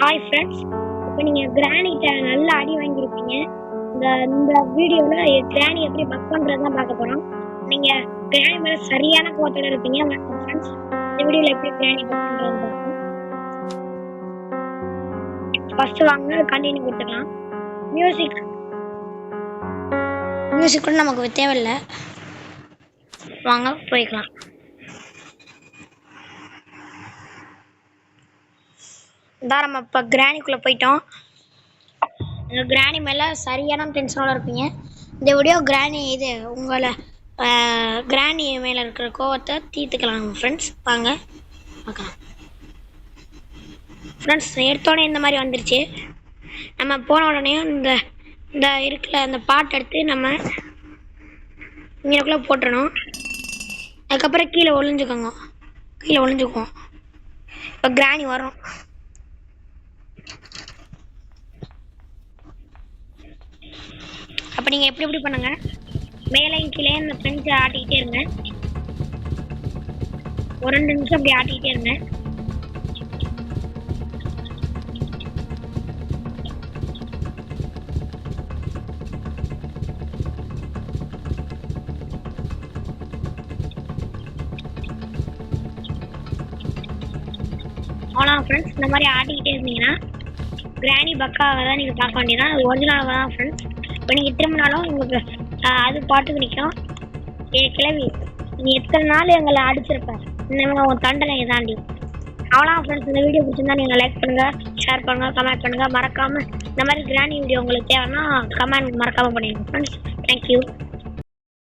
Hi friends இப்போ நீங்கள் கிராணிட்ட நல்லா அடி வாங்கியிருப்பீங்க. இந்த இந்த வீடியோவில் கிராணி எப்படி பக் பண்ணுறது தான் பார்க்க போகிறோம் நீங்கள் கிராணி மேலே சரியான கோத்தோட இருப்பீங்க. ஃப்ரெண்ட்ஸ் இந்த வீடியோவில் எப்படி கிராணி பக் பண்ணுறது பார்க்கணும் ஃபஸ்ட்டு வாங்க கண்டினியூ கொடுத்துக்கலாம் மியூசிக் மியூசிக் கூட நமக்கு தேவையில்லை. வாங்க போய்க்கலாம். தான் நம்ம இப்போ கிராணிக்குள்ளே போயிட்டோம். கிராணி மேலே சரியான டென்ஷனோட இருப்பீங்க. இந்த வீடியோ கிராணி இது உங்களை கிராணி மேலே இருக்கிற கோவத்தை தீர்த்துக்கலாம் ஃப்ரெண்ட்ஸ் வாங்க பார்க்கலாம். ஃப்ரெண்ட்ஸ் எடுத்தோடனே இந்த மாதிரி வந்துருச்சு. நம்ம போன உடனே இந்த இந்த இருக்கிற அந்த பாட்டு எடுத்து நம்ம இங்கேக்குள்ளே போட்டுறணும். அதுக்கப்புறம் கீழே ஒளிஞ்சுக்கோங்க. கீழே ஒளிஞ்சுக்குவோம். இப்போ கிராணி வரும். அப்போ நீங்கள் எப்படி எப்படி பண்ணுங்க? மேலேயும் கீழே இந்த ஃப்ரெண்ட்ஸை ஆட்டிக்கிட்டே இருங்க. ஒரு ரெண்டு நிமிஷம் அப்படி ஆட்டிக்கிட்டே இருங்க. அவ்வளோ ஃப்ரெண்ட்ஸ் இந்த மாதிரி ஆட்டிக்கிட்டே இருந்தீங்கன்னா கிராணி பக்காவை தான் நீங்கள் பார்க்க வேண்டியதான் ஒரிஜினலாக தான் ஃப்ரெண்ட்ஸ் இப்போ நீங்கள் திரும்பினாலும் உங்களுக்கு அது பாட்டுக்கு நிற்கும் ஏ கிளவி நீ எத்தனை நாள் எங்களை அடிச்சிருப்ப? இனிமேல் உன் தண்டனை தாண்டி. அவ்வளோ ஃப்ரெண்ட்ஸ் இந்த வீடியோ பிடிச்சிருந்தா நீங்கள் லைக் பண்ணுங்கள் ஷேர் பண்ணுங்கள் கமெண்ட் பண்ணுங்கள் மறக்காமல் இந்த மாதிரி கிராணி வீடியோ உங்களுக்கு தேவைன்னா கமெண்ட் மறக்காமல் பண்ணிடுங்க ஃப்ரெண்ட்ஸ் தேங்க்யூ